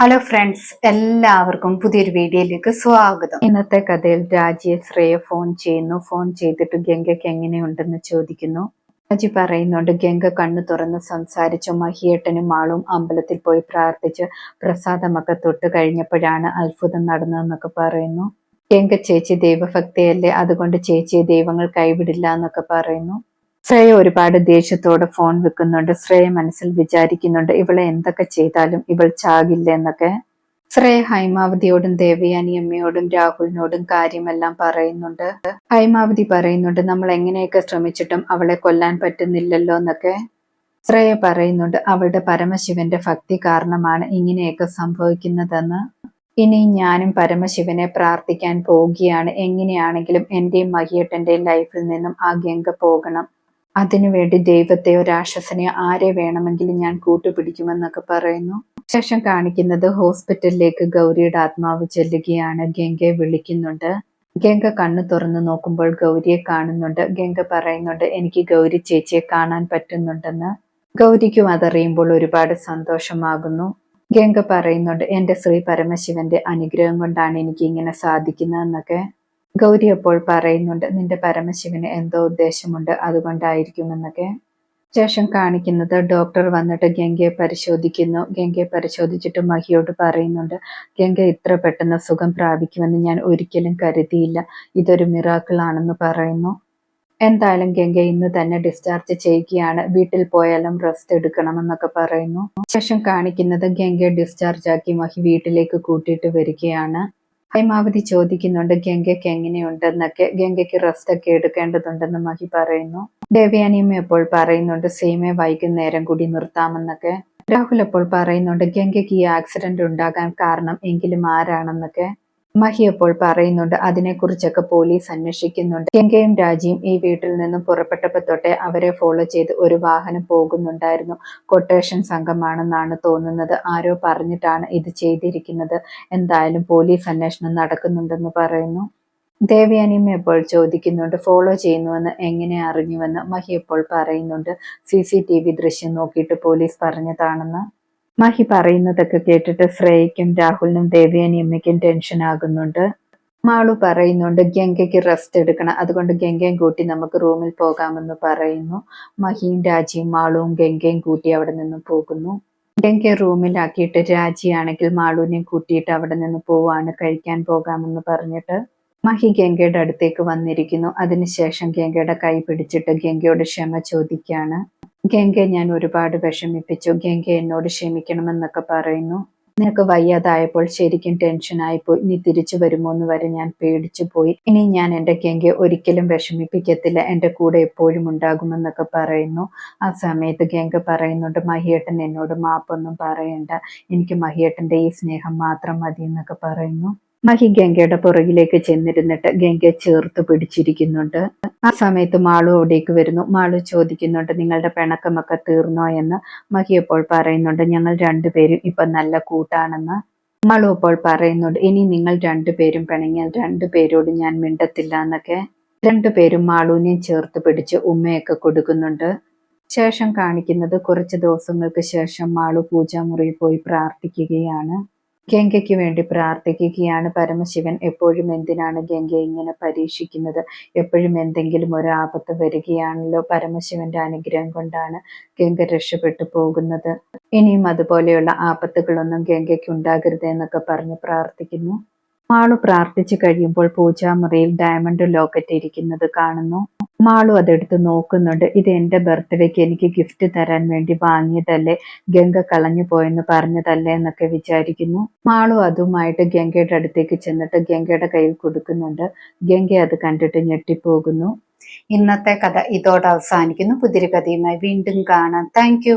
Hello friends എല്ലാവർക്കും പുതിയൊരു വീഡിയോയിലേക്ക് സ്വാഗതം. ഇന്നത്തെ കഥയിൽ രാജിയെ ശ്രേയ ഫോൺ ചെയ്യുന്നു. ഫോൺ ചെയ്തിട്ട് ഗംഗയ്ക്ക് എങ്ങനെയുണ്ടെന്ന് ചോദിക്കുന്നു. രാജി പറയുന്നുണ്ട് ഗംഗ കണ്ണു തുറന്ന് സംസാരിച്ചു. മഹിയേട്ടനും ആളും അമ്പലത്തിൽ പോയി പ്രാർത്ഥിച്ച് പ്രസാദമൊക്കെ തൊട്ട് കഴിഞ്ഞപ്പോഴാണ് അത്ഭുതം നടന്നതെന്നൊക്കെ പറയുന്നു. ഗംഗ ചേച്ചി ദൈവഭക്തിയല്ലേ? അതുകൊണ്ട് ചേച്ചിയെ ദൈവങ്ങൾ കൈവിടില്ല എന്നൊക്കെ പറയുന്നു. ശ്രേയ ഒരുപാട് ദേഷ്യത്തോടെ ഫോൺ വെക്കുന്നുണ്ട്. ശ്രേയ മനസ്സിൽ വിചാരിക്കുന്നുണ്ട് ഇവളെ എന്തൊക്കെ ചെയ്താലും ഇവൾ ചാകില്ല എന്നൊക്കെ. ശ്രേയ ഹൈമാവതിയോടും ദേവയാനിയമ്മയോടും രാഹുലിനോടും കാര്യമെല്ലാം പറയുന്നുണ്ട്. ഹൈമാവതി പറയുന്നുണ്ട് നമ്മൾ എങ്ങനെയൊക്കെ ശ്രമിച്ചിട്ടും അവളെ കൊല്ലാൻ പറ്റുന്നില്ലല്ലോ എന്നൊക്കെ. ശ്രേയ പറയുന്നുണ്ട് അവളുടെ പരമശിവന്റെ ഭക്തി കാരണമാണ് ഇങ്ങനെയൊക്കെ സംഭവിക്കുന്നതെന്ന്. ഇനി ഞാനും പരമശിവനെ പ്രാർത്ഥിക്കാൻ പോവുകയാണ്. എങ്ങനെയാണെങ്കിലും എന്റെയും മഹിയേട്ടന്റെയും ലൈഫിൽ നിന്നും ആ ഗംഗ പോകണം. അതിനുവേണ്ടി ദൈവത്തെ രാക്ഷസനെയോ ആരെ വേണമെങ്കിലും ഞാൻ കൂട്ടുപിടിക്കുമെന്നൊക്കെ പറയുന്നു. ശേഷം കാണിക്കുന്നത് ഹോസ്പിറ്റലിലേക്ക് ഗൗരിയുടെ ആത്മാവ് ചെല്ലുകയാണ്. ഗംഗയെ വിളിക്കുന്നുണ്ട്. ഗംഗ കണ്ണു തുറന്നു നോക്കുമ്പോൾ ഗൗരിയെ കാണുന്നുണ്ട്. ഗംഗ പറയുന്നുണ്ട് എനിക്ക് ഗൗരി ചേച്ചിയെ കാണാൻ പറ്റുന്നുണ്ടെന്ന്. ഗൗരിക്കും അതറിയുമ്പോൾ ഒരുപാട് സന്തോഷമാകുന്നു. ഗംഗ പറയുന്നുണ്ട് എന്റെ ശ്രീ പരമശിവന്റെ അനുഗ്രഹം കൊണ്ടാണ് എനിക്ക് ഇങ്ങനെ സാധിക്കുന്നതെന്നൊക്കെ. ഗൗരി അപ്പോൾ പറയുന്നുണ്ട് നിന്റെ പരമശിവന് എന്തോ ഉദ്ദേശമുണ്ട് അതുകൊണ്ടായിരിക്കുമെന്നൊക്കെ. ശേഷം കാണിക്കുന്നത് ഡോക്ടർ വന്നിട്ട് ഗംഗയെ പരിശോധിക്കുന്നു. ഗംഗയെ പരിശോധിച്ചിട്ട് മഹിയോട് പറയുന്നുണ്ട് ഗംഗ ഇത്ര പെട്ടെന്ന് സുഖം പ്രാപിക്കുമെന്ന് ഞാൻ ഒരിക്കലും കരുതിയില്ല. ഇതൊരു മിറാക്കിളാണെന്ന് പറയുന്നു. എന്തായാലും ഗംഗ ഇന്ന് തന്നെ ഡിസ്ചാർജ് ചെയ്യുകയാണ്. വീട്ടിൽ പോയാലും റെസ്റ്റ് എടുക്കണമെന്നൊക്കെ പറയുന്നു. ശേഷം കാണിക്കുന്നത് ഗംഗയെ ഡിസ്ചാർജ് ആക്കി മഹി വീട്ടിലേക്ക് കൂട്ടിയിട്ട് വരികയാണ്. ഹൈമാവതി ചോദിക്കുന്നുണ്ട് ഗംഗയ്ക്ക് എങ്ങനെയുണ്ടെന്നൊക്കെ. ഗംഗയ്ക്ക് റെസ്റ്റ് ഒക്കെ എടുക്കേണ്ടതുണ്ടെന്ന് മഹി പറയുന്നു. ദേവയാനിയമ്മ എപ്പോൾ പറയുന്നുണ്ട് സീമയെ വൈകുന്നേരം കൂടി നിർത്താമെന്നൊക്കെ. രാഹുൽ അപ്പോൾ പറയുന്നുണ്ട് ഗംഗയ്ക്ക് ഈ ആക്സിഡന്റ് ഉണ്ടാകാൻ കാരണം എങ്കിലും ആരാണെന്നൊക്കെ. മഹി അപ്പോൾ പറയുന്നുണ്ട് അതിനെക്കുറിച്ചൊക്കെ പോലീസ് അന്വേഷിക്കുന്നുണ്ട്. ഗംഗയും രാജിയും ഈ വീട്ടിൽ നിന്നും പുറപ്പെട്ടപ്പോൾ തൊട്ടേ അവരെ ഫോളോ ചെയ്ത് ഒരു വാഹനം പോകുന്നുണ്ടായിരുന്നു. കൊട്ടേഷൻ സംഘമാണെന്നാണ് തോന്നുന്നത്. ആരോ പറഞ്ഞിട്ടാണ് ഇത് ചെയ്തിരിക്കുന്നത്. എന്തായാലും പോലീസ് അന്വേഷണം നടക്കുന്നുണ്ടെന്ന് പറയുന്നു. ദേവ്യാനിയും എപ്പോൾ ചോദിക്കുന്നുണ്ട് ഫോളോ ചെയ്യുന്നുവെന്ന് എങ്ങനെ അറിഞ്ഞുവെന്ന്? മഹി എപ്പോൾ പറയുന്നുണ്ട് സി സി ടി വി ദൃശ്യം നോക്കിയിട്ട് പോലീസ് പറഞ്ഞതാണെന്ന്. മഹി പറയുന്നതൊക്കെ കേട്ടിട്ട് ശ്രേയയ്ക്കും രാഹുലിനും ദേവയാനിയമ്മയ്ക്കും ടെൻഷൻ ആകുന്നുണ്ട്. മാളു പറയുന്നുണ്ട് ഗംഗയ്ക്ക് റെസ്റ്റ് എടുക്കണം. അതുകൊണ്ട് ഗംഗയും കൂട്ടി നമുക്ക് റൂമിൽ പോകാമെന്ന് പറയുന്നു. മഹിയും രാജിയും മാളുവും ഗംഗയും കൂട്ടി അവിടെ നിന്ന് പോകുന്നു. ഗംഗയെ റൂമിലാക്കിയിട്ട് രാജിയാണെങ്കിൽ മാളുവിനെയും കൂട്ടിയിട്ട് അവിടെ നിന്ന് പോവാണ് കഴിക്കാൻ പോകാമെന്ന് പറഞ്ഞിട്ട് മഹി ഗംഗയുടെ അടുത്തേക്ക് വന്നിരിക്കുന്നു. അതിനുശേഷം ഗംഗയുടെ കൈ പിടിച്ചിട്ട് ഗംഗയോട് ക്ഷമ ചോദിക്കുകയാണ്. ഗംഗ ഞാൻ ഒരുപാട് വിഷമിപ്പിച്ചു. ഗംഗ എന്നോട് ക്ഷമിക്കണമെന്നൊക്കെ പറയുന്നു. നിനക്ക് വയ്യാതായപ്പോൾ ശരിക്കും ടെൻഷനായിപ്പോയി നീ തിരിച്ചു വരുമോ എന്ന് വരെ ഞാൻ പേടിച്ചു പോയി. ഇനി ഞാൻ എന്റെ ഗംഗയെ ഒരിക്കലും വിഷമിപ്പിക്കത്തില്ല. എന്റെ കൂടെ എപ്പോഴും ഉണ്ടാകുമെന്നൊക്കെ പറയുന്നു. ആ സമയത്ത് ഗംഗ പറയുന്നുണ്ട് മഹിയേട്ടൻ എന്നോട് മാപ്പൊന്നും പറയണ്ട. എനിക്ക് മഹിയേട്ടന്റെ ഈ സ്നേഹം മാത്രം മതി എന്നൊക്കെ പറയുന്നു. മഹി ഗംഗയുടെ പുറകിലേക്ക് ചെന്നിരുന്നിട്ട് ഗംഗയെ ചേർത്ത് പിടിച്ചിരിക്കുന്നുണ്ട്. ആ സമയത്ത് മാളു അവിടേക്ക് വരുന്നു. മാളു ചോദിക്കുന്നുണ്ട് നിങ്ങളുടെ പിണക്കമൊക്കെ തീർന്നോ? എന്ന് മഹി അപ്പോൾ പറയുന്നുണ്ട് ഞങ്ങൾ രണ്ടുപേരും ഇപ്പൊ നല്ല കൂട്ടാണെന്ന്. മാളു അപ്പോൾ പറയുന്നുണ്ട് ഇനി നിങ്ങൾ രണ്ടുപേരും പിണങ്ങിയാൽ രണ്ടുപേരോട് ഞാൻ മിണ്ടത്തില്ല എന്നൊക്കെ രണ്ടുപേരും മാളുവിനെയും ചേർത്ത് പിടിച്ച് ഉമ്മയൊക്കെ കൊടുക്കുന്നുണ്ട്. ശേഷം കാണിക്കുന്നത് കുറച്ച് ദിവസങ്ങൾക്ക് ശേഷം മാളു പൂജാമുറിയിൽ പോയി പ്രാർത്ഥിക്കുകയാണ്. ഗംഗയ്ക്ക് വേണ്ടി പ്രാർത്ഥിക്കുകയാണ് പരമശിവൻ. എപ്പോഴും എന്തിനാണ് ഗംഗയെ ഇങ്ങനെ പരീക്ഷിക്കുന്നത്? എപ്പോഴും എന്തെങ്കിലും ഒരു ആപത്ത് വരികയാണല്ലോ പരമശിവന്റെ അനുഗ്രഹം കൊണ്ടാണ് ഗംഗ രക്ഷപ്പെട്ടു പോകുന്നത്. ഇനിയും അതുപോലെയുള്ള ആപത്തുകളൊന്നും ഗംഗയ്ക്ക് ഉണ്ടാകരുത് എന്നൊക്കെ പറഞ്ഞ് പ്രാർത്ഥിക്കുന്നു. മാളു പ്രാർത്ഥിച്ചു കഴിയുമ്പോൾ പൂജാമുറിയിൽ ഡയമണ്ട് ലോക്കറ്റ് ഇരിക്കുന്നത് കാണുന്നു. മാളു അതെടുത്ത് നോക്കുന്നുണ്ട്. ഇത് എന്റെ ബർത്ത്ഡേക്ക് എനിക്ക് ഗിഫ്റ്റ് തരാൻ വേണ്ടി വാങ്ങിയതല്ലേ? ഗംഗ കളഞ്ഞു പോയെന്ന് പറഞ്ഞതല്ലേ എന്നൊക്കെ വിചാരിക്കുന്നു. മാളും അതുമായിട്ട് ഗംഗയുടെ അടുത്തേക്ക് ചെന്നിട്ട് ഗംഗയുടെ കയ്യിൽ കൊടുക്കുന്നുണ്ട്. ഗംഗ അത് കണ്ടിട്ട് ഞെട്ടിപ്പോകുന്നു. ഇന്നത്തെ കഥ ഇതോടെ അവസാനിക്കുന്നു. പുതിരി കഥയുമായി വീണ്ടും കാണാം. താങ്ക്